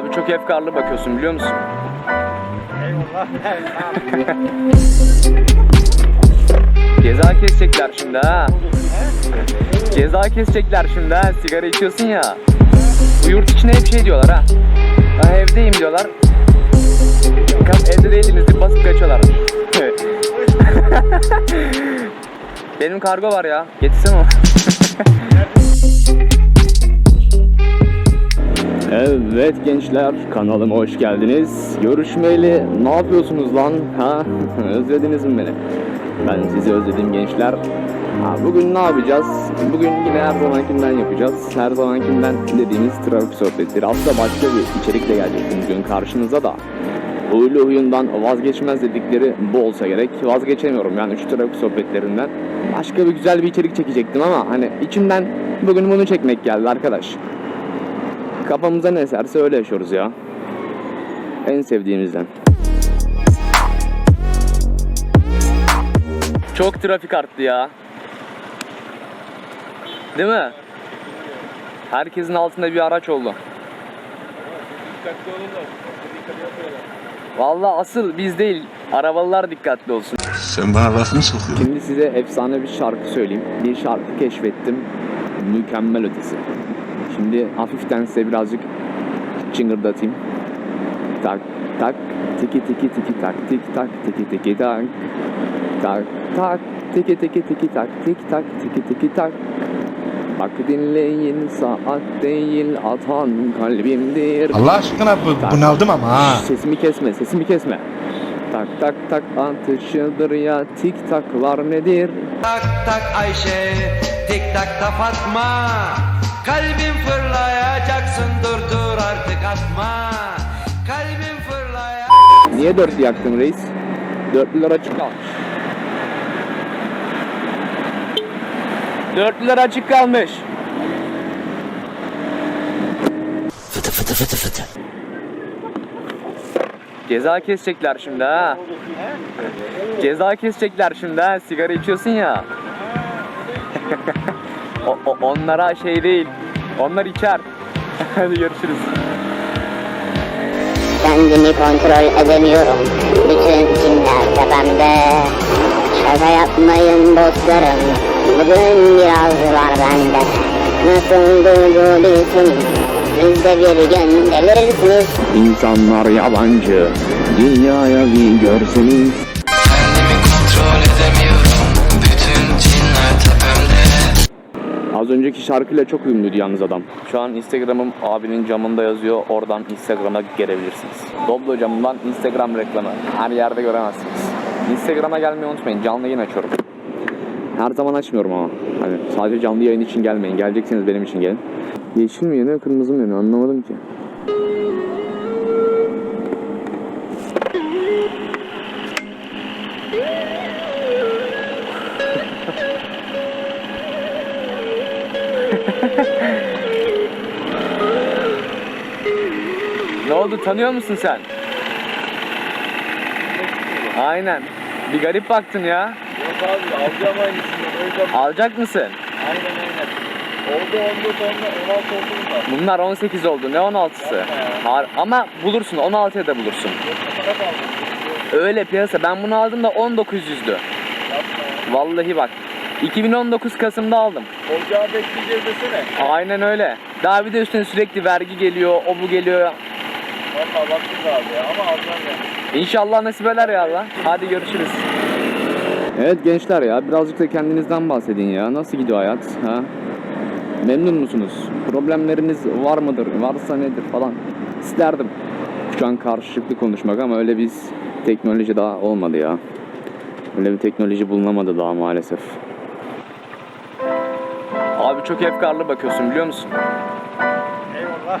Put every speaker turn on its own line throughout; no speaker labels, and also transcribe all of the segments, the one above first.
Abi çok efkarlı bakıyorsun biliyor musun?
Eyvallah.
Ceza kesecekler şimdi ha. Ceza kesecekler şimdi ha. Sigara içiyorsun ya. Bu yurt içine hep şey diyorlar ha. Ben evdeyim diyorlar. Bakalım evde değildiniz deyip basıp kaçıyorlar. Benim kargo var ya. Getirsene onu. Evet gençler kanalıma hoş geldiniz. Görüşmeyeli ne yapıyorsunuz lan? Ha? Özlediniz mi beni? Ben sizi özledim gençler. Ha, bugün ne yapacağız? Bugün yine her zamankinden yapacağız. Her zamankinden dediğimiz trafik sohbetleri. Aslında başka bir içerikle gelecektim bugün karşınıza da. Huylu huyundan vazgeçmez dedikleri bu olsa gerek. Vazgeçemiyorum yani şu trafik sohbetlerinden. Başka bir güzel bir içerik çekecektim ama hani içimden bugün bunu çekmek geldi arkadaş. Kafamıza ne eserse öyle yaşıyoruz ya. En sevdiğimizden. Çok trafik arttı ya. Değil mi? Herkesin altında bir araç oldu. Vallahi asıl biz değil, arabalılar dikkatli olsun.
Sen bana laf mı sokuyorsun?
Şimdi size efsane bir şarkı söyleyeyim. Bir şarkı keşfettim. Mükemmel ötesi. Şimdi hafiften size birazcık çıngırdatayım. Tak tak tiki tiki tiki tak tik tak tiki tiki tak. Tak tak tiki tiki tiki tak tik tak tiki tiki tak. Bak dinleyin saat değil atan kalbimdir.
Allah aşkına bu, bunaldım ama ha.
Sesimi kesme, sesimi kesme. Tak tak tak atışıdır ya tik taklar nedir?
Tak tak Ayşe, tik tak da Fatma
Niye dörtlü yaktın reis? Dörtlüler açık kalmış. Dörtlüler açık kalmış. Ceza kesecekler şimdi ha. Ceza kesecekler şimdi ha. Sigara içiyorsun ya. o, o- onlara şey değil. Onlar içer. Hadi görüşürüz.
Kendimi kontrol edemiyorum. Bütün cinler tepemde? Şaka yapmayın dostlarım. Bugün biraz var bende. Nasıl durdurursunuz Siz de bir gün delirirsiniz
İnsanlar yabancı. Dünyaya bir görseniz. Az önceki şarkıyla çok ünlüydü yalnız adam. Şu an Instagram'ım abinin camında yazıyor. Oradan Instagram'a gelebilirsiniz. Doblo camından Instagram reklamı. Her yerde göremezsiniz. Instagram'a gelmeyi unutmayın. Canlı yayın açıyorum. Her zaman açmıyorum ama. Hani sadece canlı yayın için gelmeyin. Gelecekseniz benim için gelin. Yeşil mi yanıyor, kırmızı mı yanıyor anlamadım ki. Tanıyor musun sen? Aynen. Bir garip baktın ya.
Yok abi alacağım. O yüzden
Alacak mısın?
aynen aynen. Oldu 14 onla 16 oldu bunlar.
Bunlar 18 oldu. Ne 16'sı?
Yapma ya.
Har- Ama bulursun. 16'ya da bulursun.
Para kaldı.
Öyle piyasa. Ben bunu aldım da 1900'dü.
Yapma ya.
Vallahi bak. 2019 Kasım'da aldım.
Ocağı bekleyeceğiz desene.
Aynen öyle. Daha bir de üstüne sürekli vergi geliyor, o bu geliyor.
Valla baktık abi ya ama alacağım ya.
İnşallah nasip eder ya Allah. Hadi görüşürüz. Evet gençler ya birazcık da kendinizden bahsedin ya. Nasıl gidiyor hayat? Ha? Memnun musunuz? Problemleriniz var mıdır? Varsa nedir falan. İsterdim. Şu an karşılıklı konuşmak ama öyle biz teknoloji daha olmadı ya. Öyle bir teknoloji bulunamadı daha maalesef. Abi çok efkarlı bakıyorsun biliyor musun?
Eyvallah.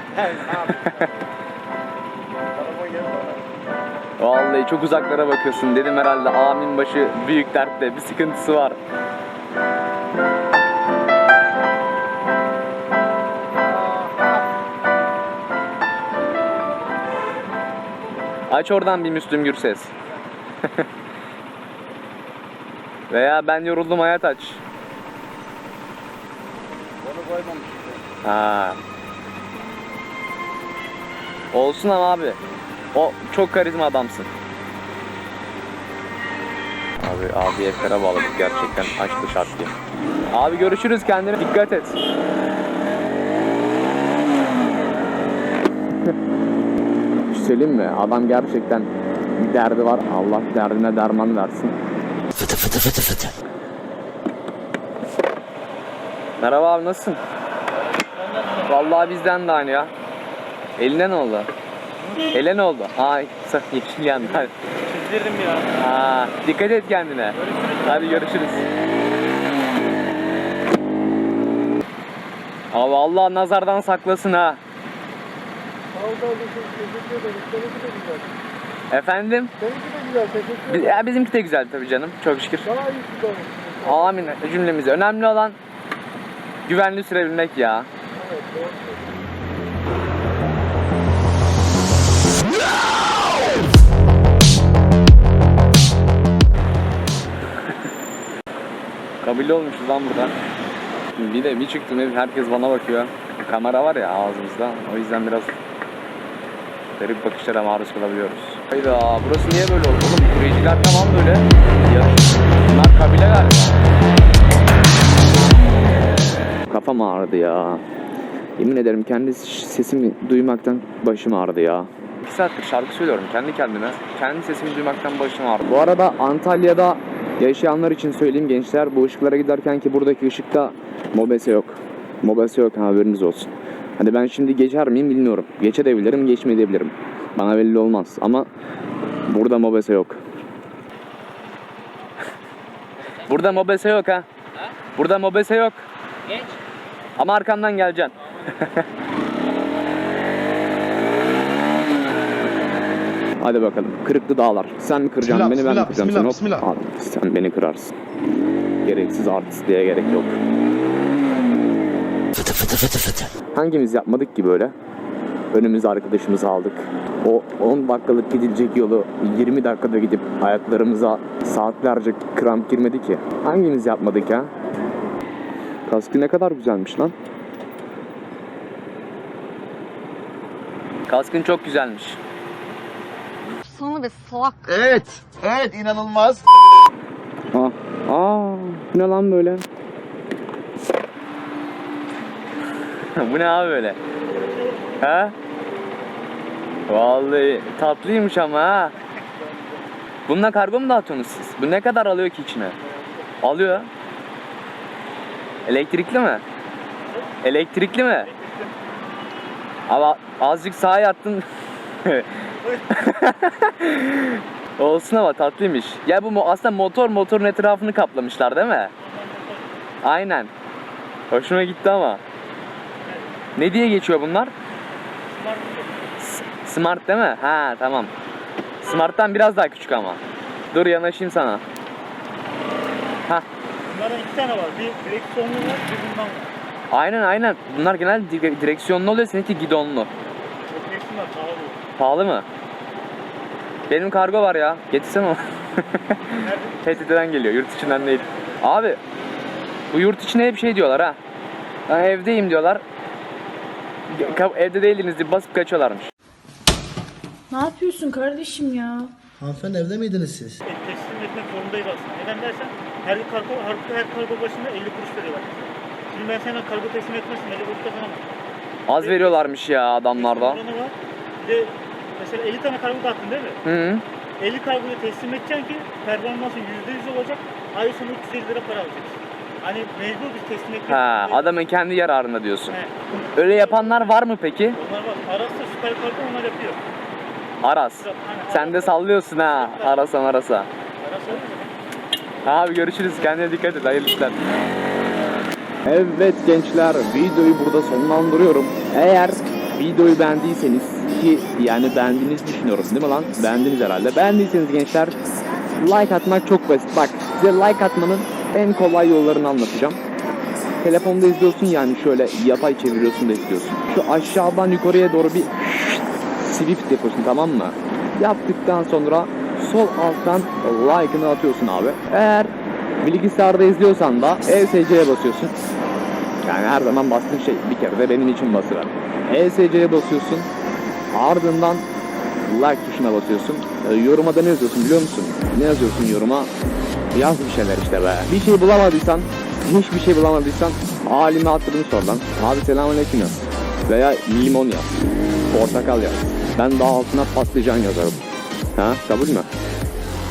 Vallahi çok uzaklara bakıyorsun. Dedim herhalde amin başı büyük dertte bir sıkıntısı var. Aç oradan bir Müslüm Gürses. Veya ben yoruldum hayat aç.
Onu koymamış.
Ha. Olsun ama abi. O çok karizma adamsın. Abi abiye kara bağladık gerçekten açtı şarkıyı. Abi görüşürüz kendine dikkat et. Şey söyleyeyim mi? Adam gerçekten bir derdi var. Allah derdine derman versin. Merhaba abi nasılsın? Vallahi bizden de aynı ya. Eline ne oldu? Ele ne oldu? Ay yeşil yandı.
Çizdirdim ya.
Aa, dikkat et kendine. Hadi görüşürüz. Abi Allah nazardan saklasın ha.
Sağ ol kardeşim. Teşekkür ederim. Seninki de güzel.
Efendim?
Seninki de güzel. Teşekkür
Bi-
ederim.
Ya bizimki de güzel tabii canım. Çok şükür.
Daha olur.
Amin cümlemiz. Önemli olan güvenli sürebilmek ya.
Evet doğru söylüyorsun.
Kabile olmuşuz lan burada. Bir de bir çıktım hep herkes bana bakıyor. Kamera var ya ağzımızda. O yüzden biraz garip bakışlara maruz kalabiliyoruz. Hayda burası niye böyle oldu oğlum? Kureyciler tamam böyle. Yarış. Bunlar kabile galiba. Kafam ağrıdı ya. Yemin ederim kendi sesimi duymaktan başım ağrıdı ya. İki saattir şarkı söylüyorum kendi kendime. Kendi sesimi duymaktan başım ağrıdı. Bu arada Antalya'da yaşayanlar için söyleyeyim gençler. Bu ışıklara giderken ki buradaki ışıkta mobese yok. Mobese yok haberiniz olsun. Hani ben şimdi geçer miyim bilmiyorum. Geçebilirim, geçmeyebilirim. Bana belli olmaz ama burada mobese yok. burada mobese yok ha. Burada mobese yok.
Geç.
Ama arkamdan geleceksin. Hadi bakalım. Kırıklı dağlar. Sen mi kıracaksın
Bismillah,
beni ben kıracağım seni?
bismillah.
Abi, sen beni kırarsın. Gereksiz artistliğe gerek yok. Hangimiz yapmadık ki böyle? Önümüze arkadaşımızı aldık. O 10 dakikalık gidilecek yolu 20 dakikada gidip ayaklarımıza saatlerce kramp girmedi ki. Hangimiz yapmadık ya? Kaskı ne kadar güzelmiş lan. Kaskın çok güzelmiş.
Be salak.
Evet. Evet inanılmaz.
Ah, aa, bu ne lan böyle? bu ne abi böyle? Ha? Vallahi tatlıymış ama ha. Bununla kargo mu dağıtıyorsunuz siz? Bu ne kadar alıyor ki içine? Alıyor. Elektrikli mi? Elektrikli mi? Ama azıcık sağa yattın. Olsun ama tatlıymış. Ya bu mo- aslında motor motorun etrafını kaplamışlar değil mi? Aynen. Hoşuma gitti ama. Ne diye geçiyor bunlar? S- Smart değil mi? Ha tamam. Smart'tan biraz daha küçük ama. Dur yanaşayım sana.
Bunlardan iki tane var. Bir direksiyonlu var, bir bundan var.
Aynen aynen. Bunlar dire- direksiyonlu oluyor. Seninki gidonlu.
O direksiyonlar pahalı.
Pahalı mı? Benim kargo var ya. Getirsene onu. PTT'den geliyor. Yurt içinden değil. Abi bu yurt içine hep şey diyorlar ha. Ben evdeyim diyorlar. Ka- Evde değildiniz diye basıp kaçıyorlarmış.
Ne yapıyorsun kardeşim ya?
Hanımefendi evde miydiniz siz?
teslim etmek zorundayız aslında. Neden dersen her kargo, her, her kargo başına 50 kuruş veriyorlar. Şimdi ben sana kargo teslim etmezsem 50 kuruş kazanamam.
Az veriyorlarmış ya adamlarda.
Bir de mesela 50 tane kargo dağıttın değil mi?
Hı -hı.
50 kargoyu teslim edeceksin ki performansın %100 olacak. Ay sonu 350 lira para alacaksın. Hani mecbur biz teslim etmek
Ha,
zorundayız.
adamın kendi yararına diyorsun.
He.
Öyle yapanlar var mı peki?
Onlar var. Aras'ta süper kargo onlar yapıyor.
Aras.
Hani
Sen de sallıyorsun ha. Arasa marasa.
Aras?
Abi görüşürüz. Kendine dikkat et. Hayırlı işler. Evet gençler videoyu burada sonlandırıyorum. Eğer videoyu beğendiyseniz ki yani beğendiğinizi düşünüyorum değil mi lan? Beğendiniz herhalde. Beğendiyseniz gençler like atmak çok basit. Bak size like atmanın en kolay yollarını anlatacağım. Telefonda izliyorsun yani şöyle yapay çeviriyorsun da izliyorsun. Şu aşağıdan yukarıya doğru bir swift yapıyorsun tamam mı? Yaptıktan sonra sol alttan like'ını atıyorsun abi. Eğer bilgisayarda izliyorsan da ESC'ye basıyorsun. Yani her zaman bastığın şey bir kere de benim için basıver. ESC'ye basıyorsun. Ardından like tuşuna basıyorsun. E, yoruma da ne yazıyorsun biliyor musun? Ne yazıyorsun yoruma? Yaz bir şeyler işte be. Bir şey bulamadıysan, hiçbir şey bulamadıysan halime hatırını sor lan. Abi selamünaleyküm yaz. Veya limon yaz. Portakal yaz. Ben daha altına patlıcan yazarım. Ha kabul mü?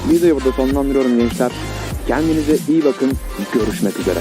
Videoyu burada sonlandırıyorum gençler. Kendinize iyi bakın. Görüşmek üzere.